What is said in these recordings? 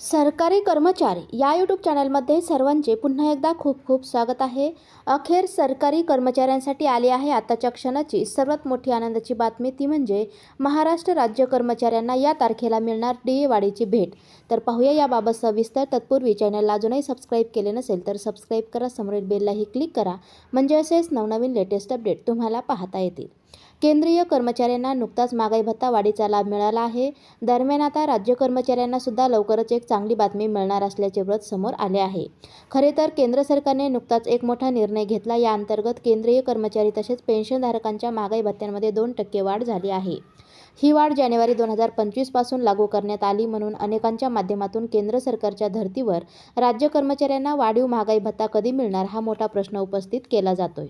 सरकारी कर्मचारी या यूट्यूब चॅनलमध्ये सर्वांचे पुन्हा एकदा खूप खूप स्वागत आहे. अखेर सरकारी कर्मचाऱ्यांसाठी आली आहे आताच्या क्षणाची सर्वात मोठी आनंदाची बातमी ती म्हणजे महाराष्ट्र राज्य कर्मचाऱ्यांना या तारखेला मिळणार डी ए वाढीची भेट. तर पाहूया याबाबत सविस्तर. तत्पूर्वी चॅनलला अजूनही सबस्क्राईब केले नसेल तर सबस्क्राईब करा. समोरील बेललाही क्लिक करा. म्हणजे असेच नवनवीन लेटेस्ट अपडेट तुम्हाला पाहता येतील. केंद्रीय कर्मचाऱ्यांना नुकताच महागाई भत्ता वाढीचा लाभ मिळाला आहे. दरम्यान आता राज्य कर्मचाऱ्यांना सुद्धा लवकरच एक चांगली बातमी मिळणार असल्याचे व्रत समोर आले आहे. खरे तर केंद्र सरकारने नुकताच एक मोठा निर्णय घेतला. या अंतर्गत केंद्रीय कर्मचारी तसेच पेन्शनधारकांच्या महागाई भत्त्यांमध्ये दोन टक्के वाढ झाली आहे. ही वाढ जानेवारी दोन हजार पंचवीसपासून लागू करण्यात आली म्हणून अनेकांच्या माध्यमातून केंद्र सरकारच्या धर्तीवर राज्य कर्मचाऱ्यांना वाढीव महागाई भत्ता कधी मिळणार हा मोठा प्रश्न उपस्थित केला जातोय.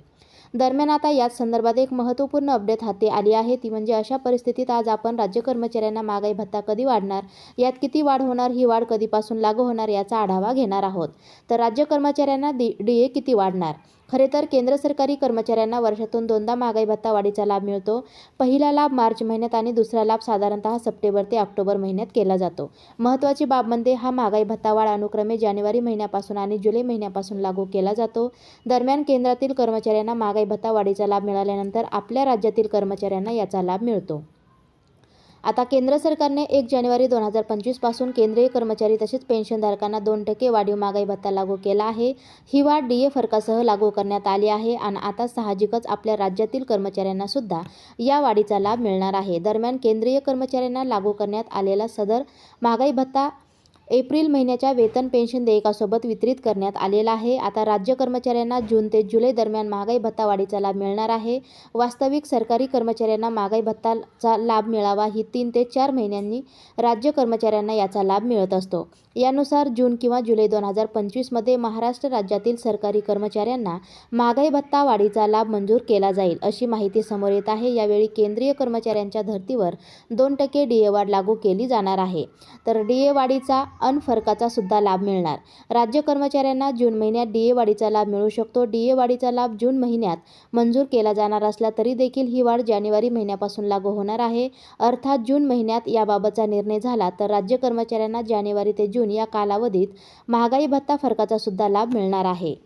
दरम्यान आता याच संदर्भात एक महत्त्वपूर्ण अपडेट हाती आली आहे. ती म्हणजे अशा परिस्थितीत आज आपण राज्य कर्मचाऱ्यांना महागाई भत्ता कधी वाढणार यात किती वाढ होणार ही वाढ कधीपासून लागू होणार याचा आढावा घेणार आहोत. तर राज्य कर्मचाऱ्यांना डी डी ए किती वाढणार? खरे तर केंद्र सरकारी कर्मचाऱ्यांना वर्षातून दोनदा महागाई भत्ता वाढीचा लाभ मिळतो. पहिला लाभ मार्च महिन्यात आणि दुसरा लाभ साधारणतः सप्टेंबर ते ऑक्टोबर महिन्यात केला जातो. महत्त्वाची बाब म्हणजे हा महागाई भत्ता वाढ अनुक्रमे जानेवारी महिन्यापासून आणि जुलै महिन्यापासून लागू केला जातो. दरम्यान केंद्रातील कर्मचाऱ्यांना महागाई भत्ता वाढीचा लाभ मिळाल्यानंतर आपल्या राज्यातील कर्मचाऱ्यांना याचा लाभ मिळतो. आता केंद्र सरकारने एक जानेवारी दोन हजार पंचवीसपासून केंद्रीय कर्मचारी तसेच पेन्शनधारकांना दोन टक्के वाढीव महागाई भत्ता लागू केला आहे. ही वाढ डी ए फरकासह लागू करण्यात आली आहे आणि आता साहजिकच आपल्या राज्यातील कर्मचाऱ्यांना सुद्धा या वाढीचा लाभ मिळणार आहे. दरम्यान केंद्रीय कर्मचाऱ्यांना लागू करण्यात आलेला सदर महागाई भत्ता एप्रिल महिन्याच्या वेतन पेन्शन देयकासोबत वितरित करण्यात आलेला आहे. आता राज्य कर्मचाऱ्यांना जून ते जुलै दरम्यान महागाई भत्ता वाढीचा लाभ मिळणार आहे. वास्तविक सरकारी कर्मचाऱ्यांना महागाई भत्ताचा लाभ मिळावा ही तीन ते चार महिन्यांनी राज्य कर्मचाऱ्यांना याचा लाभ मिळत असतो. यानुसार जून किंवा जुलै दोन हजार पंचवीसमध्ये महाराष्ट्र राज्यातील सरकारी कर्मचाऱ्यांना महागाई भत्ता वाढीचा लाभ मंजूर केला जाईल अशी माहिती समोर येत आहे. यावेळी केंद्रीय कर्मचाऱ्यांच्या धर्तीवर दोन टक्के डी ए वाढ लागू केली जाणार आहे. तर डी ए वाढीचा अनफरकाचा सुद्धा लाभ मिळणार. राज्य कर्मचाऱ्यांना जून महिन्यात डी ए वाढीचा लाभ मिळू शकतो. डी ए वाढीचा लाभ जून महिन्यात मंजूर केला जाणार असला तरी देखील ही वाढ जानेवारी महिन्यापासून लागू होणार आहे. अर्थात जून महिन्यात याबाबतचा निर्णय झाला तर राज्य कर्मचाऱ्यांना जानेवारी ते जून या कालावधीत महागाई भत्ता फरकाचा सुद्धा लाभ मिळणार आहे.